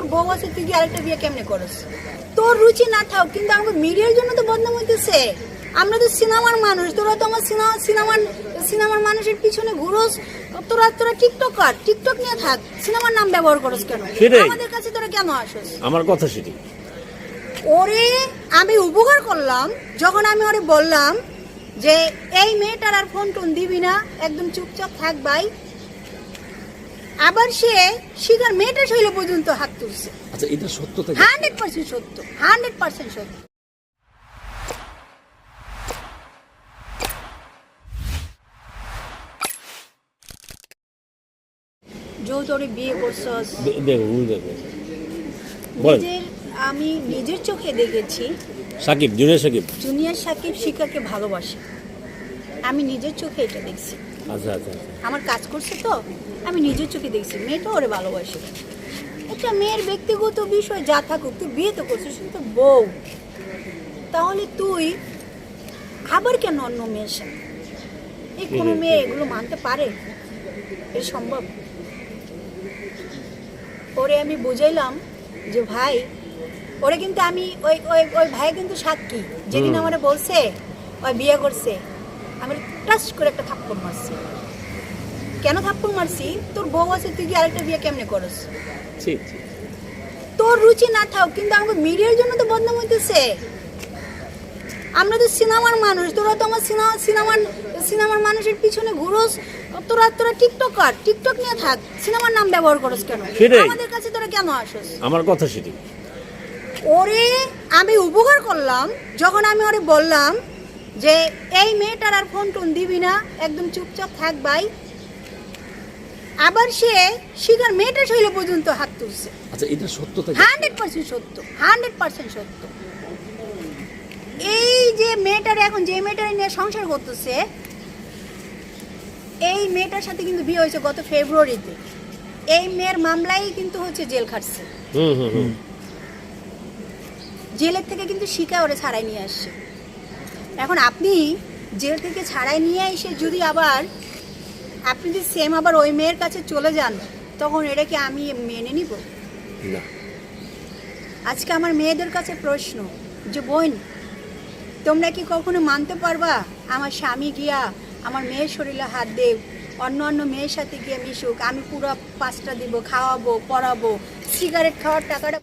তোর বউ আছে তুই কি আরেকটা বিয়ে কেমনে করস? তোর রুচি না থাক কিন্তু আমাকে মিডিয়ার জন্য তো বদনাম হইতেছে। আমরা তো সিনেমার মানুষ তোরা তো আমার সিনেমা সিনেমার সিনেমার মানুষের পিছনে ঘুরোস। তোরা তোরা টিকটক কর টিকটক নিয়ে থাক সিনেমার নাম ব্যবহার করস কেন? সেটাই। আমাদের কাছে তোরা কেন আসস? আমার কথা সেটি ওরে আমি উপকার করলাম যখন আমি ওরে বললাম যে এই মেয়েটার আর ফোন টোন দিবি না একদম চুপচাপ থাক ভাই। আবার সে শিকার মেয়েটা শৈল পর্যন্ত হাত তুলছে। আচ্ছা এটা সত্যতা? হান্ড্রেড পার্সেন্ট সত্য। হান্ড্রেড পার্সেন্ট সত্য। যৌতরে বিয়ে করছস। দে- দেখো দেখো। নিজের আমি নিজের চোখে দেখেছি। সাকিব জুনিয়র সাকিব। জুনিয়র সাকিব শিকারকে ভালোবাসে। আমি নিজের চোখে এটা দেখছি। আচ্ছা আচ্ছা আচ্ছা। আমার কাজ করছে তো আমি নিজের চোখে দেখছি মেয়েটা ওরে ভালোবাসে। মেয়ের ব্যক্তিগত বিষয় যা থাকুক তুই বিয়ে তো করছিস তো বউ। তাহলে তুই আবার কেন অন্য মেয়ের সাথে? এই কোনো মেয়ে এগুলো মানতে পারে? এ সম্ভব? ওরে আমি বুঝাইলাম যে ভাই ওরে কিন্তু আমি ওই ওই ওই ভাই কিন্তু সাক্ষী যেদিন আমার বলছে ওই বিয়ে করছে। আমি টাচ করে একটা থাপ্পড় মারছি। কেন থাপ্পড় মারছি? তোর বউ আছে তুই কি আরেকটা বিয়ে কেমনে করস? তোর রুচি না থাক কিন্তু আমাকে মিডিয়ার জন্য তো বদনাম হইতেছে। আমরা তো সিনেমার মানুষ তোরা তো আমার সিনেমা সিনেমার সিনেমার মানুষের পিছনে ঘুরোস। তোরা তোরা টিকটক কর টিকটক নিয়ে থাক সিনেমার নাম ব্যবহার করস কেন? আমাদের কাছে তোরা কেন আসস? আমার কথা সেটি ওরে আমি উপকার করলাম যখন আমি ওরে বললাম যে এই মেয়েটার আর ফোন টোন দিবি না একদম চুপচাপ থাক ভাই। আবার সে শিকার মেয়েটা শৈল পর্যন্ত হাত তুলছে। আচ্ছা এটা সত্যতা? হান্ড্রেড পার্সেন্ট সত্য হান্ড্রেড পার্সেন্ট সত্য। এই যে মেয়েটার এখন যে মেয়েটার নিয়ে সংসার করতেছে এই মেয়েটার সাথে কিন্তু বিয়ে হয়েছে গত ফেব্রুয়ারিতে। এই মেয়ের মামলায় কিন্তু হচ্ছে জেল খাটছে। হুম হুম হুম। জেলের থেকে কিন্তু শিকা ওরে ছাড়াই নিয়ে আসছে। এখন আপনি জেল থেকে ছাড়াই নিয়ে এসে যদি আবার আপনি যদি সেম আবার ওই মেয়ের কাছে চলে যান তখন এটা কি আমি মেনে নিব? না। আজকে আমার মেয়েদের কাছে প্রশ্ন যে বোন তোমরা কি কখনো মানতে পারবা আমার স্বামী গিয়া আমার মেয়ের শরীরে হাত দেব অন্য অন্য মেয়ের সাথে গিয়ে মিশুক আমি পুরো পাঁচটা দিব খাওয়াবো পড়াবো সিগারেট খাওয়ার টাকাটা